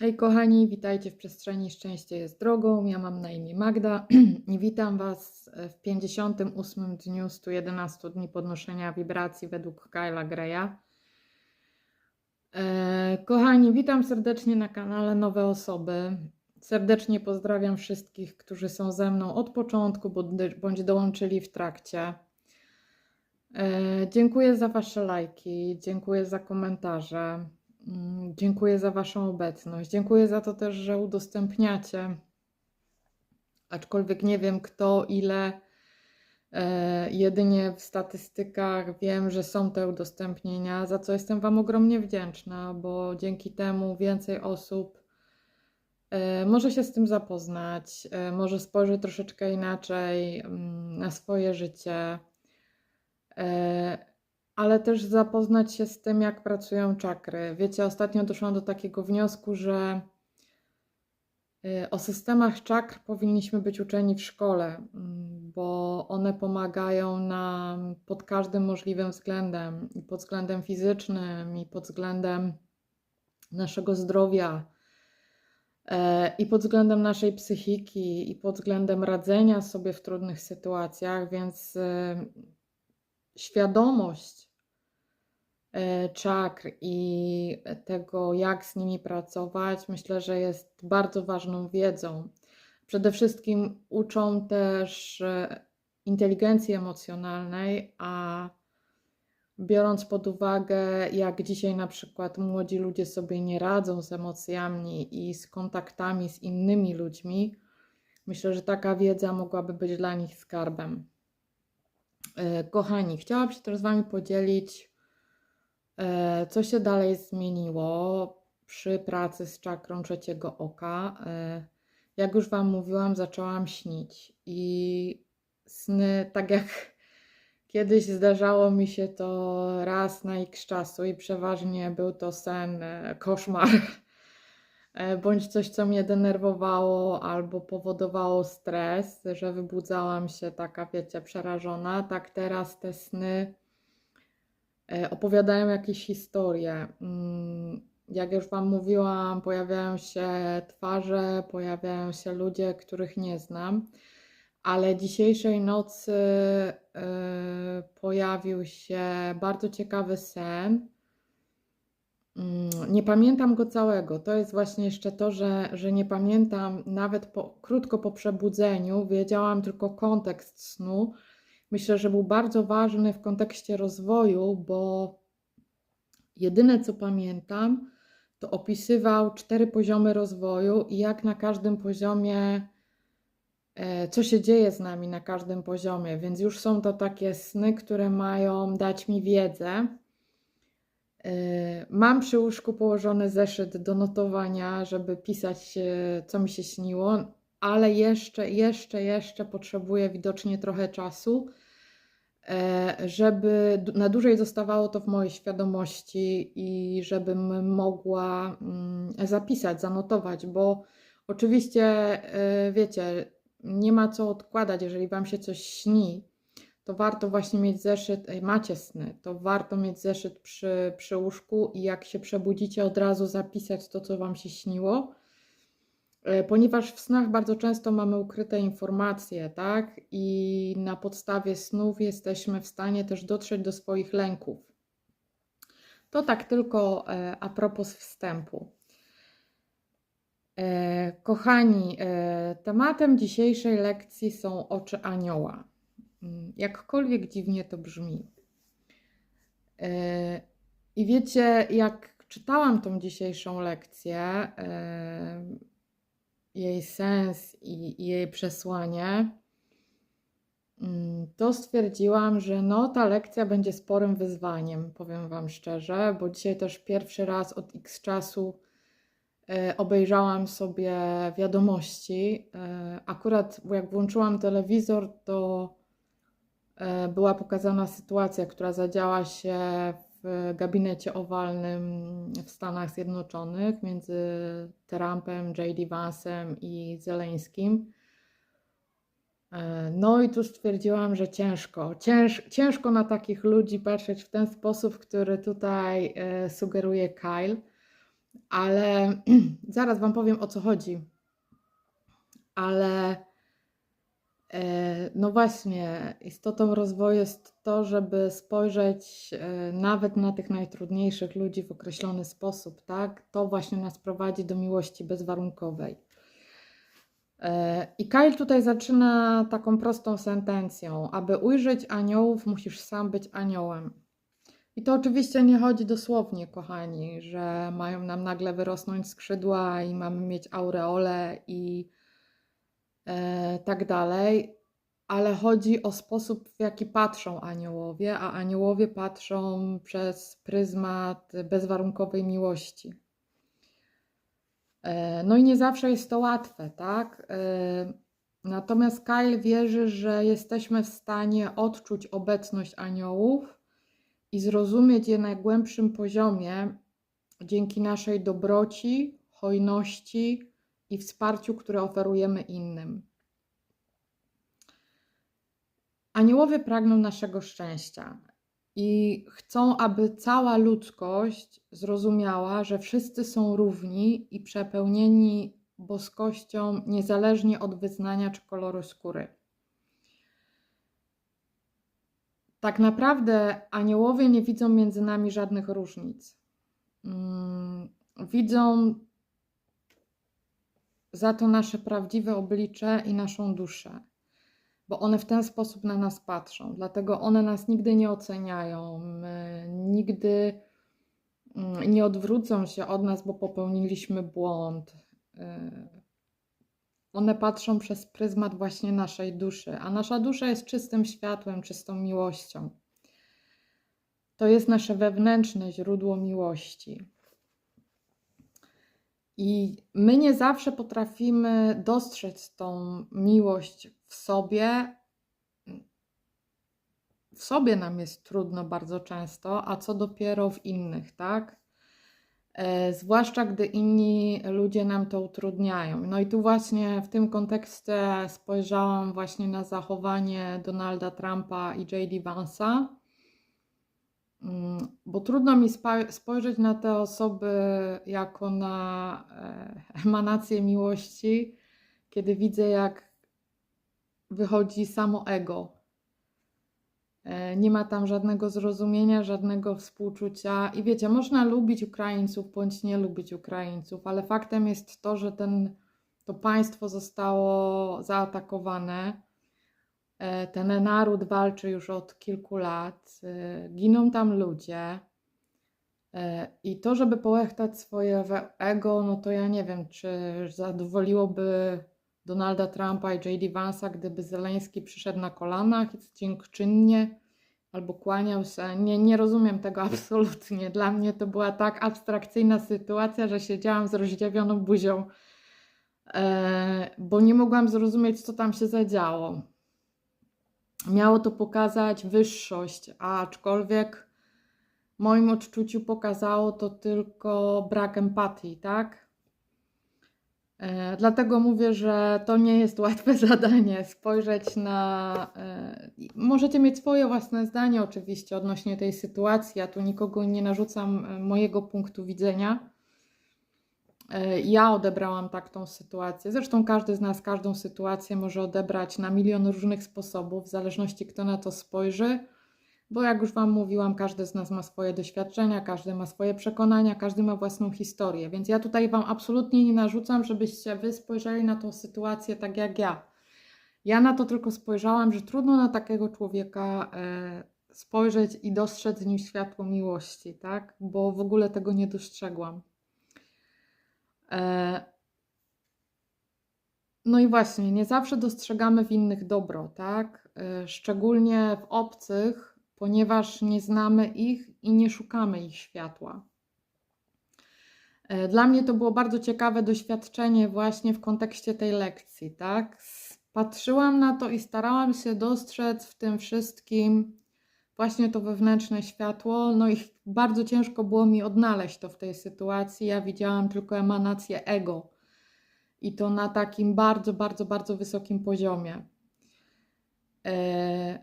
Hej kochani, witajcie w przestrzeni Szczęście jest drogą. Ja mam na imię Magda i witam Was w 58 dniu 111 dni podnoszenia wibracji według Kyla Greya. E, Kochani, witam serdecznie na kanale Nowe Osoby. Serdecznie pozdrawiam wszystkich, którzy są ze mną od początku bądź- dołączyli w trakcie. E, Dziękuję za Wasze lajki, dziękuję za komentarze. Dziękuję za Waszą obecność. Dziękuję za to też, że udostępniacie. Aczkolwiek nie wiem kto, ile. E, jedynie w statystykach wiem, że są te udostępnienia, za co jestem Wam ogromnie wdzięczna, bo dzięki temu więcej osób e, może się z tym zapoznać, e, może spojrzy troszeczkę inaczej mm, na swoje życie. Ale też zapoznać się z tym, jak pracują czakry. Wiecie, ostatnio doszłam do takiego wniosku, że y, o systemach czakr powinniśmy być uczeni w szkole, mm, bo one pomagają nam pod każdym możliwym względem i pod względem fizycznym, i pod względem naszego zdrowia, e, i pod względem naszej psychiki, i pod względem radzenia sobie w trudnych sytuacjach, więc y, świadomość czakr i tego, jak z nimi pracować, myślę, że jest bardzo ważną wiedzą. Przede wszystkim uczą też e, inteligencji emocjonalnej, a biorąc pod uwagę, jak dzisiaj na przykład młodzi ludzie sobie nie radzą z emocjami i z kontaktami z innymi ludźmi, myślę, że taka wiedza mogłaby być dla nich skarbem. E, Kochani, chciałabym się też z Wami podzielić, e, co się dalej zmieniło przy pracy z czakrą trzeciego oka. E, Jak już Wam mówiłam, zaczęłam śnić i sny, tak jak kiedyś zdarzało mi się to raz na x czasu i przeważnie był to sen, e, koszmar, e, bądź coś, co mnie denerwowało albo powodowało stres, że wybudzałam się taka, wiecie, przerażona. Tak teraz te sny e, opowiadają jakieś historie. Mm, Jak już Wam mówiłam, pojawiają się twarze, pojawiają się ludzie, których nie znam, ale dzisiejszej nocy e, pojawił się bardzo ciekawy sen. Mm, Nie pamiętam go całego. To jest właśnie jeszcze to, że, że nie pamiętam nawet po, krótko po przebudzeniu, wiedziałam tylko kontekst snu. Myślę, że był bardzo ważny w kontekście rozwoju, bo jedyne co pamiętam, to opisywał cztery poziomy rozwoju i jak na każdym poziomie, e, co się dzieje z nami na każdym poziomie. Więc już są to takie sny, które mają dać mi wiedzę. E, Mam przy łóżku położony zeszyt do notowania, żeby pisać, co mi się śniło, ale jeszcze, jeszcze, jeszcze potrzebuję widocznie trochę czasu, e, żeby na dłużej zostawało to w mojej świadomości i żebym mogła mm, zapisać, zanotować, bo oczywiście, e, wiecie, nie ma co odkładać, jeżeli Wam się coś śni, to warto właśnie mieć zeszyt, ej, macie sny, to warto mieć zeszyt przy, przy łóżku i jak się przebudzicie, od razu zapisać to, co Wam się śniło. E, Ponieważ w snach bardzo często mamy ukryte informacje, tak? I na podstawie snów jesteśmy w stanie też dotrzeć do swoich lęków. To tak tylko e, a propos wstępu. E, Kochani, tematem dzisiejszej lekcji są oczy anioła. Mm, Jakkolwiek dziwnie to brzmi. I wiecie, jak czytałam tą dzisiejszą lekcję, jej sens i, i jej przesłanie, mm, to stwierdziłam, że no, ta lekcja będzie sporym wyzwaniem, powiem Wam szczerze, bo dzisiaj też pierwszy raz od x czasu e, obejrzałam sobie wiadomości. E, Akurat jak włączyłam telewizor, to e, była pokazana sytuacja, która zadziała się w gabinecie owalnym w Stanach Zjednoczonych między Trumpem, J.D. Vance'em i Zeleńskim. E, No i tu stwierdziłam, że ciężko, cięż, ciężko na takich ludzi patrzeć w ten sposób, który tutaj e, sugeruje Kyle. Ale zaraz Wam powiem o co chodzi. Ale no właśnie, istotą rozwoju jest to, żeby spojrzeć e, nawet na tych najtrudniejszych ludzi w określony sposób, tak? To właśnie nas prowadzi do miłości bezwarunkowej. E, I Kyle tutaj zaczyna taką prostą sentencją: aby ujrzeć aniołów, musisz sam być aniołem. I to oczywiście nie chodzi dosłownie, kochani, że mają nam nagle wyrosnąć skrzydła i mamy mieć aureole i e, tak dalej, ale chodzi o sposób, w jaki patrzą aniołowie, a aniołowie patrzą przez pryzmat bezwarunkowej miłości. E, no i nie zawsze jest to łatwe, tak? E, natomiast Kyle wierzy, że jesteśmy w stanie odczuć obecność aniołów i zrozumieć je na głębszym poziomie dzięki naszej dobroci, hojności i wsparciu, które oferujemy innym. Aniołowie pragną naszego szczęścia i chcą, aby cała ludzkość zrozumiała, że wszyscy są równi i przepełnieni boskością, niezależnie od wyznania czy koloru skóry. Tak naprawdę aniołowie nie widzą między nami żadnych różnic. Mm, widzą za to nasze prawdziwe oblicze i naszą duszę bo one w ten sposób na nas patrzą. Dlatego one nas nigdy nie oceniają, nigdy mm, nie odwrócą się od nas, bo popełniliśmy błąd. Y, one patrzą przez pryzmat właśnie naszej duszy, a nasza dusza jest czystym światłem, czystą miłością. To jest nasze wewnętrzne źródło miłości. I my nie zawsze potrafimy dostrzec tą miłość w sobie. W sobie nam jest trudno bardzo często, a co dopiero w innych, tak? E, zwłaszcza gdy inni ludzie nam to utrudniają. No i tu właśnie w tym kontekście spojrzałam właśnie na zachowanie Donalda Trumpa i J.D. Vance'a Mm, bo trudno mi spojrzeć na te osoby jako na e, emanację miłości, kiedy widzę, jak wychodzi samo ego. E, nie ma tam żadnego zrozumienia, żadnego współczucia. I wiecie, można lubić Ukraińców bądź nie lubić Ukraińców, ale faktem jest to, że ten, to państwo zostało zaatakowane ten naród walczy już od kilku lat, e, giną tam ludzie. E, I to, żeby połechtać swoje ego, no to ja nie wiem, czy zadowoliłoby Donalda Trumpa i J.D. Vance'a, gdyby Zeleński przyszedł na kolanach i dziękczynnie albo kłaniał się. Nie, nie rozumiem tego absolutnie. Dla mnie to była tak abstrakcyjna sytuacja, że siedziałam z rozdziawioną buzią, bo nie mogłam zrozumieć, co tam się zadziało miało to pokazać wyższość, aczkolwiek w moim odczuciu pokazało to tylko brak empatii, tak? E, dlatego mówię, że to nie jest łatwe zadanie spojrzeć na. E, możecie mieć swoje własne zdanie, oczywiście, odnośnie tej sytuacji. Ja tu nikogo nie narzucam e, mojego punktu widzenia. E, ja odebrałam tak tą sytuację. Zresztą każdy z nas każdą sytuację może odebrać na milion różnych sposobów, w zależności kto na to spojrzy, bo jak już Wam mówiłam, każdy z nas ma swoje doświadczenia, każdy ma swoje przekonania, każdy ma własną historię. Więc ja tutaj Wam absolutnie nie narzucam, żebyście Wy spojrzeli na tą sytuację tak jak ja. Ja na to tylko spojrzałam, że trudno na takiego człowieka e, spojrzeć i dostrzec w nim światło miłości, tak? Bo w ogóle tego nie dostrzegłam. E, no i właśnie, nie zawsze dostrzegamy w innych dobro, tak? E, szczególnie w obcych, ponieważ nie znamy ich i nie szukamy ich światła. E, dla mnie to było bardzo ciekawe doświadczenie właśnie w kontekście tej lekcji, tak? Patrzyłam na to i starałam się dostrzec w tym wszystkim właśnie to wewnętrzne światło. No i bardzo ciężko było mi odnaleźć to w tej sytuacji. Ja widziałam tylko emanację ego i to na takim bardzo, bardzo, bardzo wysokim poziomie. E,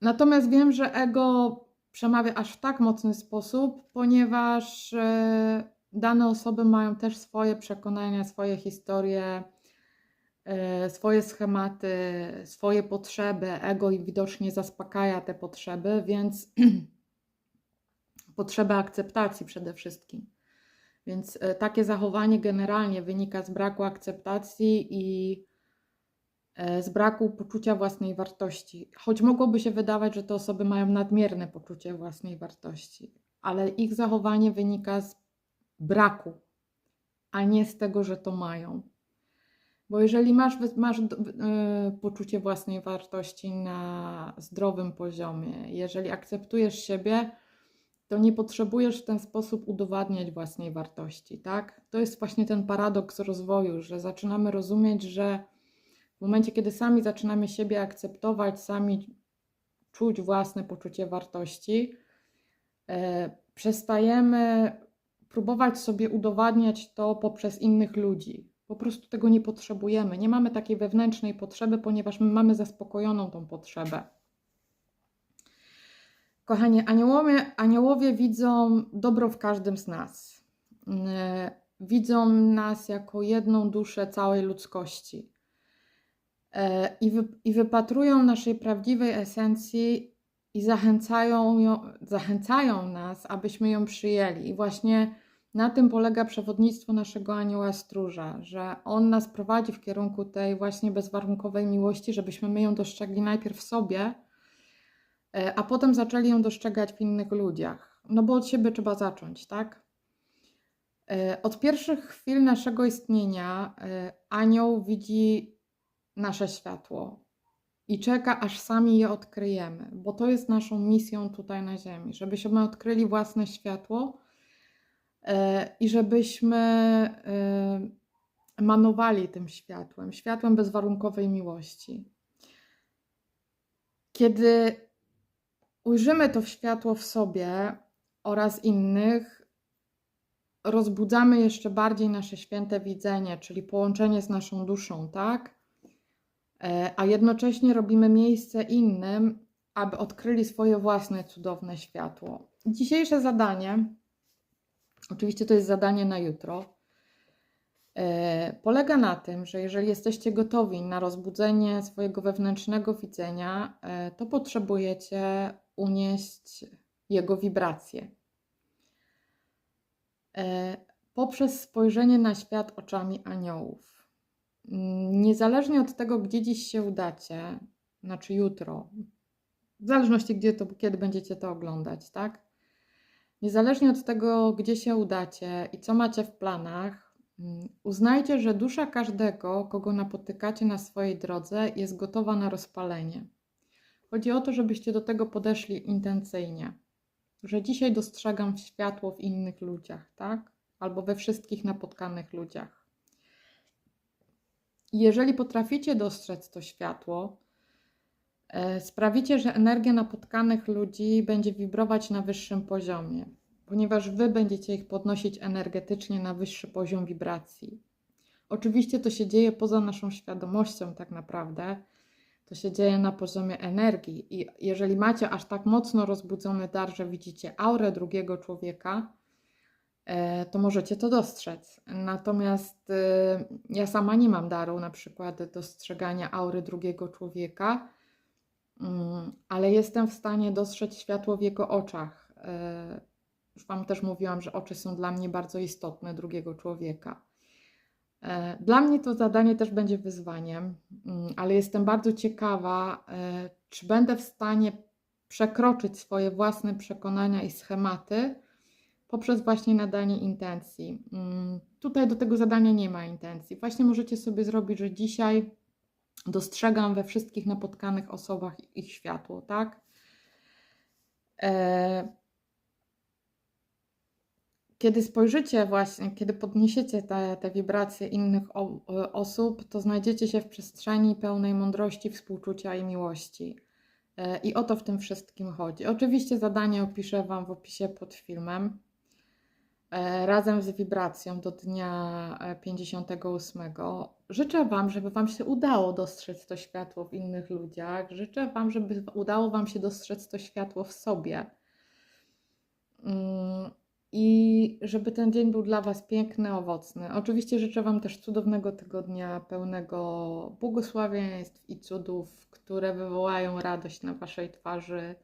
natomiast wiem, że ego przemawia aż w tak mocny sposób, ponieważ e, dane osoby mają też swoje przekonania, swoje historie, swoje schematy, swoje potrzeby. Ego i widocznie zaspokaja te potrzeby, więc potrzeba akceptacji przede wszystkim. Więc e, takie zachowanie generalnie wynika z braku akceptacji i e, z braku poczucia własnej wartości. Choć mogłoby się wydawać, że te osoby mają nadmierne poczucie własnej wartości, ale ich zachowanie wynika z braku, a nie z tego, że to mają. Bo jeżeli masz, masz yy, poczucie własnej wartości na zdrowym poziomie, jeżeli akceptujesz siebie, to nie potrzebujesz w ten sposób udowadniać własnej wartości, tak? To jest właśnie ten paradoks rozwoju, że zaczynamy rozumieć, że w momencie, kiedy sami zaczynamy siebie akceptować, sami czuć własne poczucie wartości, e, przestajemy próbować sobie udowadniać to poprzez innych ludzi. Po prostu tego nie potrzebujemy. Nie mamy takiej wewnętrznej potrzeby, ponieważ my mamy zaspokojoną tą potrzebę. Kochani, aniołowie, aniołowie widzą dobro w każdym z nas. E, widzą nas jako jedną duszę całej ludzkości. E, I, wy, I wypatrują naszej prawdziwej esencji i zachęcają, ją, zachęcają nas, abyśmy ją przyjęli. I właśnie na tym polega przewodnictwo naszego anioła stróża, że on nas prowadzi w kierunku tej właśnie bezwarunkowej miłości, żebyśmy my ją dostrzegli najpierw w sobie, E, a potem zaczęli ją dostrzegać w innych ludziach. No bo od siebie trzeba zacząć, tak? E, od pierwszych chwil naszego istnienia e, anioł widzi nasze światło i czeka, aż sami je odkryjemy, bo to jest naszą misją tutaj na Ziemi, żebyśmy odkryli własne światło i żebyśmy manowali tym światłem, światłem bezwarunkowej miłości. Kiedy ujrzymy to światło w sobie oraz innych, rozbudzamy jeszcze bardziej nasze święte widzenie, czyli połączenie z naszą duszą, tak? E, a jednocześnie robimy miejsce innym, aby odkryli swoje własne cudowne światło. Dzisiejsze zadanie, oczywiście to jest zadanie na jutro, e, polega na tym, że jeżeli jesteście gotowi na rozbudzenie swojego wewnętrznego widzenia, e, to potrzebujecie unieść jego wibracje. E, poprzez spojrzenie na świat oczami aniołów. Niezależnie od tego, gdzie dziś się udacie, znaczy jutro, w zależności gdzie to, kiedy będziecie to oglądać, tak? Niezależnie od tego, gdzie się udacie i co macie w planach, uznajcie, że dusza każdego, kogo napotykacie na swojej drodze, jest gotowa na rozpalenie. Chodzi o to, żebyście do tego podeszli intencyjnie. Że dzisiaj dostrzegam światło w innych ludziach, tak? Albo we wszystkich napotkanych ludziach. Jeżeli potraficie dostrzec to światło, sprawicie, że energia napotkanych ludzi będzie wibrować na wyższym poziomie, ponieważ wy będziecie ich podnosić energetycznie na wyższy poziom wibracji. Oczywiście to się dzieje poza naszą świadomością, tak naprawdę to się dzieje na poziomie energii. I jeżeli macie aż tak mocno rozbudzony dar, że widzicie aurę drugiego człowieka, e, to możecie to dostrzec. Natomiast e, ja sama nie mam daru na przykład dostrzegania aury drugiego człowieka, ale jestem w stanie dostrzec światło w jego oczach. E, już Wam też mówiłam, że oczy są dla mnie bardzo istotne drugiego człowieka. E, dla mnie to zadanie też będzie wyzwaniem, mm, ale jestem bardzo ciekawa, e, czy będę w stanie przekroczyć swoje własne przekonania i schematy poprzez właśnie nadanie intencji. Mm, tutaj do tego zadania nie ma intencji. Właśnie możecie sobie zrobić, że dzisiaj dostrzegam we wszystkich napotkanych osobach ich światło, tak? E, kiedy spojrzycie właśnie, kiedy podniesiecie te, te wibracje innych o, osób, to znajdziecie się w przestrzeni pełnej mądrości, współczucia i miłości. E, I o to w tym wszystkim chodzi. Oczywiście zadanie opiszę Wam w opisie pod filmem. E, razem z wibracją do dnia 58. E, Życzę Wam, żeby Wam się udało dostrzec to światło w innych ludziach. Życzę Wam, żeby udało Wam się dostrzec to światło w sobie. Mm, i żeby ten dzień był dla Was piękny, owocny. Oczywiście życzę Wam też cudownego tygodnia, pełnego błogosławieństw i cudów, które wywołają radość na Waszej twarzy,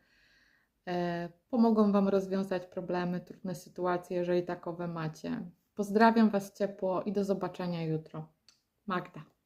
pomogą Wam rozwiązać problemy, trudne sytuacje, jeżeli takowe macie. Pozdrawiam Was ciepło i do zobaczenia jutro. Magda.